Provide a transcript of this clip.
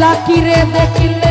লাকিরে দেখলে